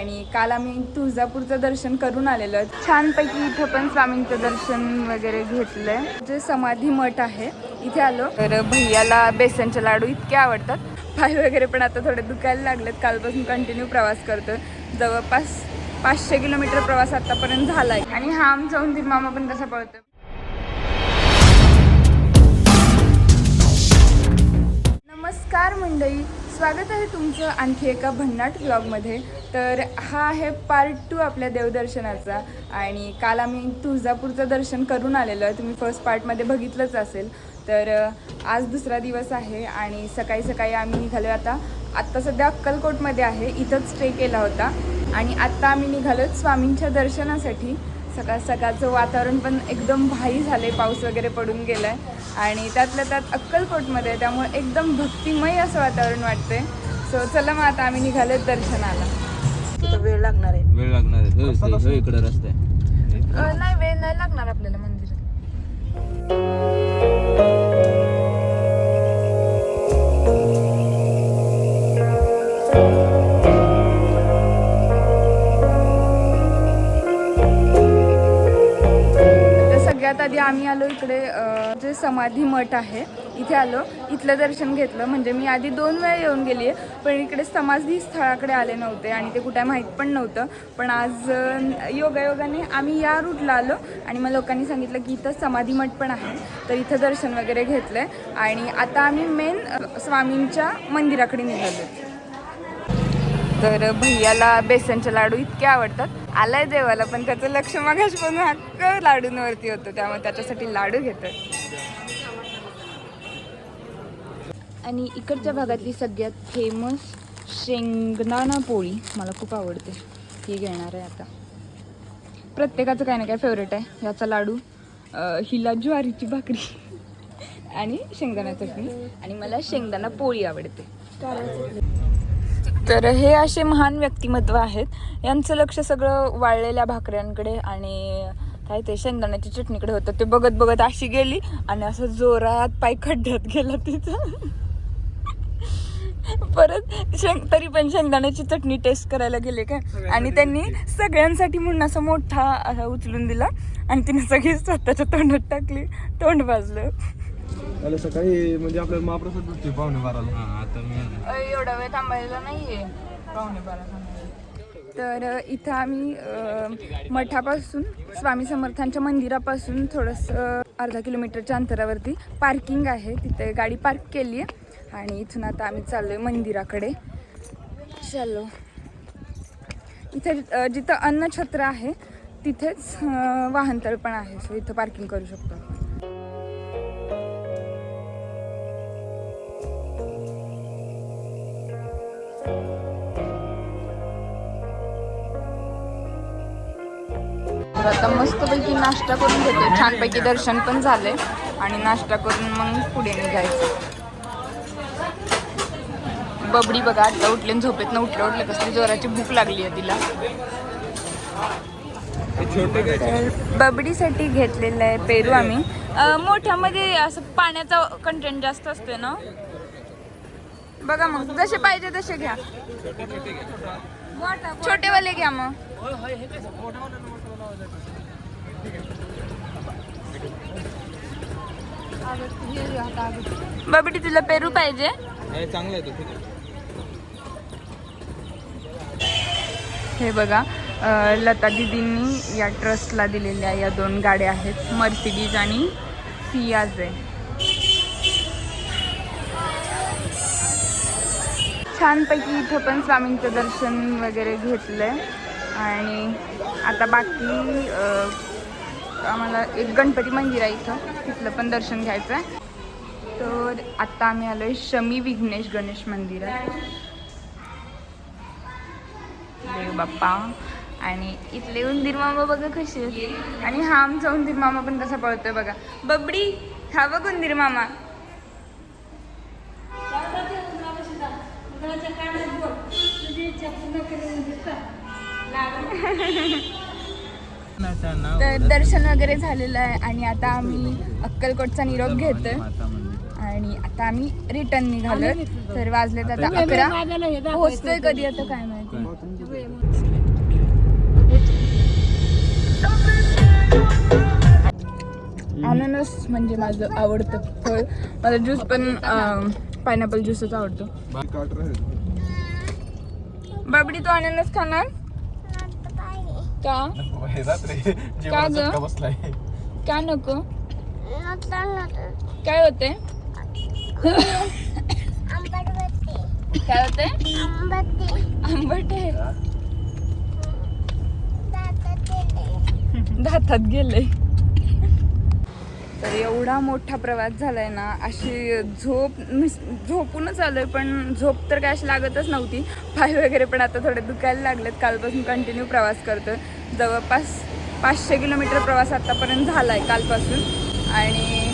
आणि काल आम्ही तुळजापूरचं दर्शन करून आलेलो छानपैकी इथं पण स्वामींचं दर्शन वगैरे घेतलंय. जे समाधी मठ आहे इथे आलो. तर भैयाला बेसनचे लाडू इतके आवडतात. पाय वगैरे पण आता थोडे दुखायला लागलेत. कालपासून कंटिन्यू प्रवास करतो जवळपास पाचशे किलोमीटर प्रवास आतापर्यंत झालाय. आणि हा आमचा उंदीर मामा पण तसा पळतो नमस्कार मंडळी. स्वागत आहे तुमचं आणखी एका भन्नाट ब्लॉगमध्ये तर हा आहे पार्ट टू आपल्या देवदर्शनाचा. आणि काल आम्ही तुळजापूरचं दर्शन करून आलेलो आहे. तुम्ही फर्स्ट पार्टमध्ये बघितलंच असेल. तर आज दुसरा दिवस आहे आणि सकाळी सकाळी आम्ही निघालो आता. आत्ता सध्या अक्कलकोटमध्ये आहे. इथंच स्टे केला होता. आणि आत्ता आम्ही निघालो स्वामींच्या दर्शनासाठी. सकाळ सकाळचं वातावरण पण एकदम भारी झाले पाऊस वगैरे पडून गेलाय. आणि त्यातल्या त्यात अक्कलकोटमध्ये आहे, त्यामुळे एकदम भक्तिमय असं वातावरण वाटतंय. सो चला मग आता आम्ही निघालो दर्शनाला. वेळ लागणार आहे. वेळ लागणार आहे. इकडं रस्ता आहे. नाही वेळ नाही लागणार आपल्याला मंदिरात. तर सगळ्यात आधी आम्ही आलो इकडे जे समाधी मठ आहे. इथे आलो इथलं दर्शन घेतलं. म्हणजे मी आधी दोन वेळा येऊन गेली आहे पण इकडे समाधी स्थळाकडे आले नव्हते आणि ते कुठे माहीत पण नव्हतं. पण आज योगायोगाने आम्ही या रूटला आलो आणि मग लोकांनी सांगितलं की इथं समाधी मठ पण आहे. तर इथं दर्शन वगैरे घेतलं आणि आता आम्ही मेन स्वामींच्या मंदिराकडे निघालो तर भैयाला बेसनचे लाडू इतके आवडतात. आलाय देवाला पण त्याचं लक्ष मागाश पण हक्क लाडूंवरती होतं. त्यामुळे त्याच्यासाठी लाडू घेतात आणि इकडच्या भागातली सगळ्यात फेमस शेंगदाणा पोळी मला खूप आवडते. ही घेणार आहे आता. प्रत्येकाचं काय ना काय फेवरेट आहे. याचा लाडू हिला ज्वारीची भाकरी आणि शेंगदाणा चटणी. आणि मला शेंगदाणा पोळी आवडते. तर हे असे महान व्यक्तिमत्व आहेत. यांचं लक्ष सगळं वाळलेल्या भाकऱ्यांकडे आणि काय ते शेंगदाण्याच्या चटणीकडे होतं. ते बघत बघत अशी गेली आणि असं जोरात पाय खड्ड्यात गेला तिथं. परत शेंग तरी पण शेंगदाण्याची चटणी टेस्ट करायला गेले काय? आणि त्यांनी सगळ्यांसाठी म्हणून असं मोठा असा उचलून दिला. आणि तिने सगळी स्वतःच्या तोंडात टाकली. तोंड भाजलं. आलं सकाळी म्हणजे आपल्याला महाप्रसाद भेटते पाहुणे बाराला. हा. एवढा वेळ थांबायला नाहीये. पाहुणे बारा तर इथं आम्ही मठापासून स्वामी समर्थांच्या मंदिरापासून थोडंसं अर्धा किलोमीटरच्या अंतरावरती पार्किंग आहे. तिथे गाडी पार्क केली आहे आणि इथून आता आम्ही चाललो आहे मंदिराकडे. चलो. इथे जिथं अन्नछत्र आहे तिथेच वाहनतळ पण आहे. सो इथं पार्किंग करू शकतो तर आता मस्तपैकी नाश्ता करून घेतोय. छानपैकी दर्शन पण झाले आणि नाश्ता करून मग पुढे निघायचं. बबडी बघा आता उठले झोपेत ना उठले उठले कसली जोराची भूक लागली आहे तिला. बबडीसाठी घेतलेलं आहे पेरू आम्ही. मोठ्यामध्ये असं पाण्याचा कंटेंट जास्त असतोय ना? बघा मग जसे पाहिजे तसे घ्या. छोटेवाले घ्या मग. बबडी तुला पेरू पाहिजे? हे चांगलं आहे. हे बघा लता दिदींनी या ट्रस्टला दिलेल्या या दोन गाड्या आहेत मर्सिडीज आणि सियाज आहे छानपैकी इथं पण स्वामींचं दर्शन वगैरे घेतलंय. आणि आता बाकी आम्हाला एक गणपती मंदिर आहे इथं तिथलं पण दर्शन घ्यायचं आहे तर आत्ता आम्ही आलोय शमी विघ्नेश गणेश मंदिरात. बाप्पा. आणि इथले उंदीर मामा बघा आहेत. आणि हा आमचा उंदीर मामा पण कसा पळतोय बघा. बबडी हा बघ उंदीर मामा. तर दर्शन वगैरे झालेलं आहे आणि आता आम्ही अक्कलकोटचा निरोप घेतोय. आणि आता आम्ही रिटर्न निघालो तर वाजलेत आता अकरा. पोहोचतोय कधी आता काय माहिती. अननस म्हणजे माझं आवडतं फळ. मला ज्यूस पण पायनॅपल ज्यूसच आवडतो. बाबडी तू अननस खाणार? का? का ग? का नको? काय होते. काय होते आंबट आहे. दातात गेले तर एवढा मोठा प्रवास झालाय ना अशी झोप झोपूनच आलोय पण झोप तर काय अशी लागतच नव्हती. पाय वगैरे पण आता थोडे दुखायला लागलेत. कालपासून कंटिन्यू प्रवास करतोय. जवळपास पाचशे किलोमीटर प्रवास आतापर्यंत झालाय कालपासून. आणि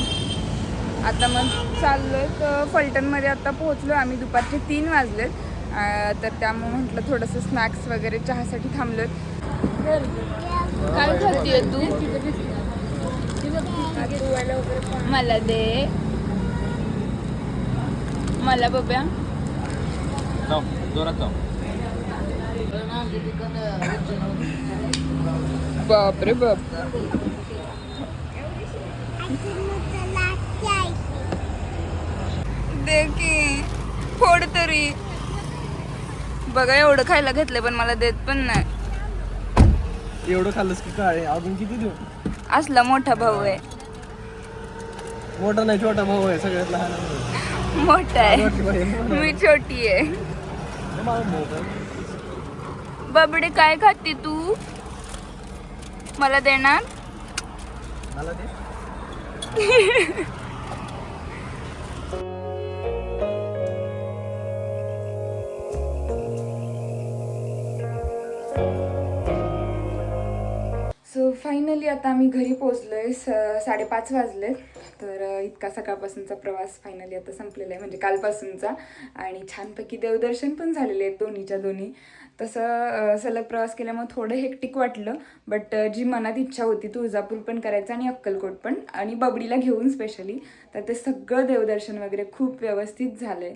आता मग चाललोय तर फलटणमध्ये आता पोहोचलो आम्ही दुपारचे तीन वाजलेत. तर त्यामुळे म्हटलं थोडंसं स्नॅक्स वगैरे चहासाठी थांबलोय. काय खातीये तू? मला दे. मला जाऊ बाप रे बाप. दे की. फोड तरी. बघा एवढं खायला घेतलंय पण मला देत पण नाही. एवढं खाल्लंस की काय अजून किती देऊ? असला मोठा भाऊ आहे. मोठा नाही छोटा भाऊ आहे सगळ्यात लहान. मोठा आहे. मी छोटी आहे. बाबडे काय खाते तू? मला देणार? मला दे. सो फायनली आता आम्ही घरी पोचलोय स साडेपाच वाजले तर इतका सकाळपासूनचा प्रवास फायनली आता संपलेला आहे म्हणजे कालपासूनचा. आणि छानपैकी देवदर्शन पण झालेले आहेत दोन्हीच्या दोन्ही. तसं सलग प्रवास केल्यामुळे थोडं हेक्टिक वाटलं बट जी मनात इच्छा होती तुळजापूर पण करायचं आणि अक्कलकोट पण आणि बबडीला घेऊन स्पेशली तर ते सगळं देवदर्शन वगैरे खूप व्यवस्थित झालं आहे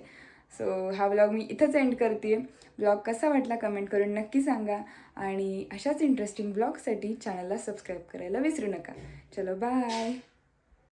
सो हा व्लॉग मी इथंच एंड करते ब्लॉग कसा वाटला कमेंट करून नक्की सांगा. आणि अशाच इंटरेस्टिंग ब्लॉगसाठी चॅनलला सबस्क्राईब करायला विसरू नका. चलो बाय